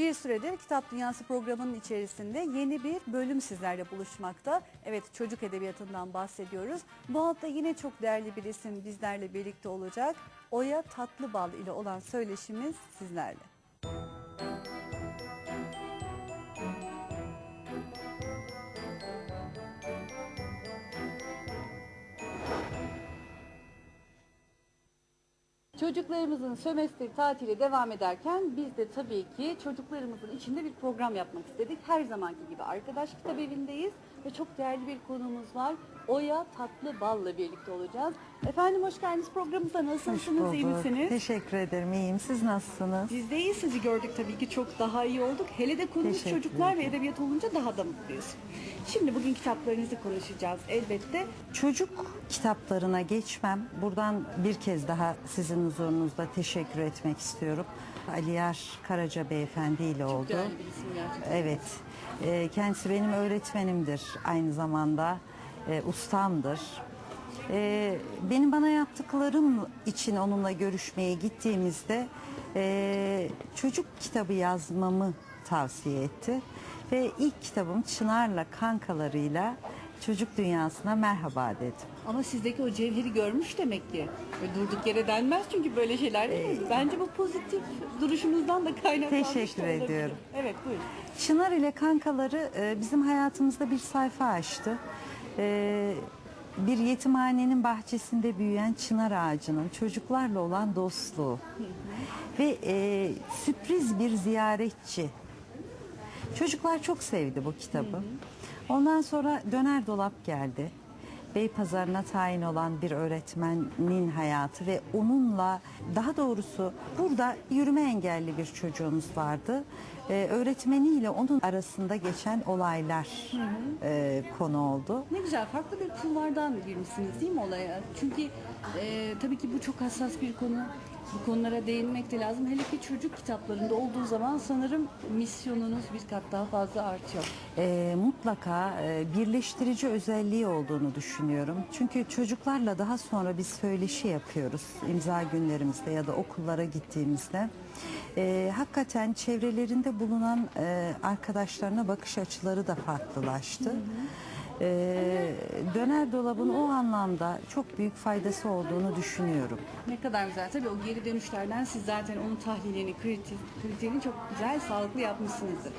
Bir süredir Kitap Dünyası programının içerisinde yeni bir bölüm sizlerle buluşmakta. Evet çocuk edebiyatından bahsediyoruz. Bu hafta yine çok değerli bir isim bizlerle birlikte olacak. Oya Tatlıbal ile olan söyleşimiz sizlerle. Çocuklarımızın sömestr tatili devam ederken biz de tabii ki çocuklarımızın içinde bir program yapmak istedik. Her zamanki gibi Arkadaş Kitap Evi'ndeyiz ve çok değerli bir konuğumuz var. Oya Tatlı Bal'la birlikte olacağız. Efendim hoş geldiniz programımıza. Nasılsınız, iyi bulduk. misiniz? Teşekkür ederim. İyiyim. Siz nasılsınız? Biz de iyi sizi gördük tabii ki çok daha iyi olduk. Hele de konumuz Teşekkür çocuklar ve edebiyat olunca daha da mutluyuz. Şimdi bugün kitaplarınızı konuşacağız elbette. Çocuk kitaplarına geçmem. Buradan bir kez daha sizin huzurunuzda teşekkür etmek istiyorum. Aliyar Karaca Beyefendi ile oldu. Değerli bir isim gerçekten. Evet. Ee, kendisi benim öğretmenimdir. Aynı zamanda e, ustamdır. Ee, benim bana yaptıklarım için onunla görüşmeye gittiğimizde e, çocuk kitabı yazmamı tavsiye etti. Ve ilk kitabım Çınar'la kankalarıyla çocuk dünyasına merhaba dedim. Ama sizdeki o cevheri görmüş demek ki. Ve durduk yere denmez çünkü böyle şeyler değil mi? Bence bu pozitif duruşunuzdan da kaynaklanmış da Teşekkür olabilir. ediyorum. Evet buyurun. Çınar ile kankaları e, bizim hayatımızda bir sayfa açtı. E, bir yetimhanenin bahçesinde büyüyen çınar ağacının çocuklarla olan dostluğu ve e, sürpriz bir ziyaretçi. Çocuklar çok sevdi bu kitabı. Ondan sonra döner dolap geldi. Beypazarı'na tayin olan bir öğretmenin hayatı ve onunla daha doğrusu burada yürüme engelli bir çocuğumuz vardı. Ee, öğretmeniyle onun arasında geçen olaylar e, konu oldu. Ne güzel farklı bir kulvardan girmişsiniz değil mi olaya? Çünkü e, tabii ki bu çok hassas bir konu. Bu konulara değinmek de lazım. Hele ki çocuk kitaplarında olduğu zaman sanırım misyonunuz bir kat daha fazla artıyor. e, mutlaka e, birleştirici özelliği olduğunu düşünüyorum. Çünkü çocuklarla daha sonra biz söyleşi yapıyoruz imza günlerimizde ya da okullara gittiğimizde. E, hakikaten çevrelerinde bulunan e, arkadaşlarına bakış açıları da farklılaştı. E, döner dolabın o anlamda çok büyük faydası olduğunu düşünüyorum. Ne kadar güzel. Tabii o geri dönüşlerden siz zaten onun tahlilini, kriterini çok güzel, sağlıklı yapmışsınızdır.